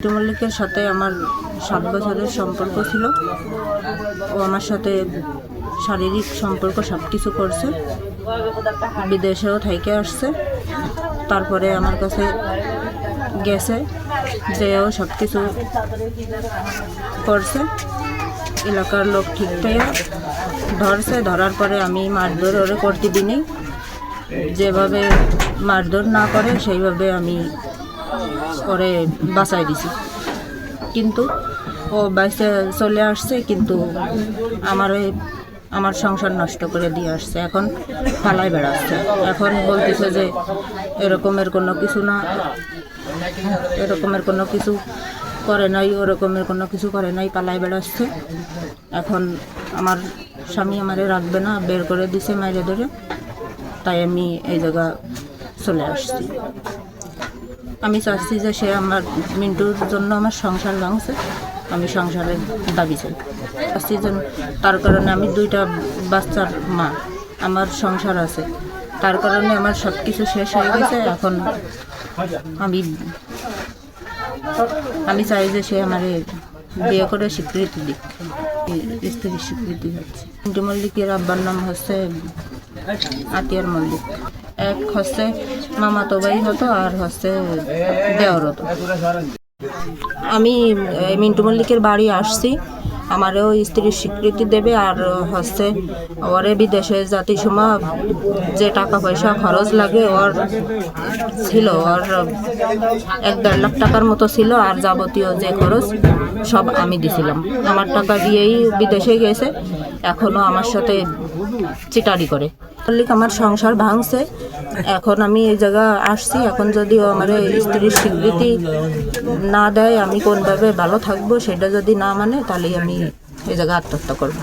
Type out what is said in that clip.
মিন্টু মল্লিকের সাথে আমার সাত বছরের সম্পর্ক ছিল। ও আমার সাথে শারীরিক সম্পর্ক সব কিছু করছে। বিদেশেও থাইকে আসছে। তারপরে আমার কাছে গেছে যেও সব কিছু করছে। এলাকার লোক ঠিক ধরছে। ধরার পরে আমি মারধর ওরে করতে দিইনি যেভাবে মারধর না করে, সেইভাবে আমি ওরে বাঁচাই দিছি। কিন্তু ও বাইসে চলে আসছে, কিন্তু আমার ওই- আমার সংসার নষ্ট করে দিয়ে আসছে। এখন পালাই বেড়াচ্ছে। এখন বলতেছে যে এরকমের কোনো কিছু না, এরকমের কোনো কিছু করে নাই, ওরকমের কোনো কিছু করে নাই, পালাই বেড়াচ্ছে। এখন আমার স্বামী আমারে রাখবে না, বের করে দিছে মাইরে ধরে। তাই আমি এই জায়গা চলে আসছি। আমি চাচ্ছি যে সে আমার, মিন্টুর জন্য আমার সংসার ভাঙছে, আমি সংসারের দাবি চাই। চাচ্ছি যে তার কারণে আমি দুইটা বাচ্চার মা, আমার সংসার আছে। তার কারণে আমার সব কিছু শেষ হয়ে গেছে, এখন আমি আমি চাই যে সে আমার বিয়ে করে স্বীকৃতি দিক স্ত্রীর স্বীকৃতি হচ্ছে। মল্লিকের আব্বার নাম হচ্ছে আতিয়ার মল্লিক। এক হচ্ছে মামাতো ভাই হতো আর হচ্ছে দেওর হতো। আমি মিন্টু মল্লিকের বাড়ি আসছি। আমারও স্ত্রীর স্বীকৃতি দেবে আর হচ্ছে ওরে বিদেশে জাতি সময় যে টাকা পয়সা খরচ লাগে ওর ছিল, ওর এক দেড় লাখ টাকার মতো ছিল আর যাবতীয় যে খরচ সব আমি দিছিলাম। আমার টাকা দিয়েই বিদেশে গেছে। এখনও আমার সাথে চিটারি করে। আমার সংসার ভাঙছে। এখন আমি এই জায়গা আসছি। এখন যদিও আমার স্ত্রীর স্বীকৃতি না দেয়, আমি কোনভাবে ভালো থাকব সেটা যদি না মানে তাহলেই আমি এই জায়গা আত্মহত্যা করব।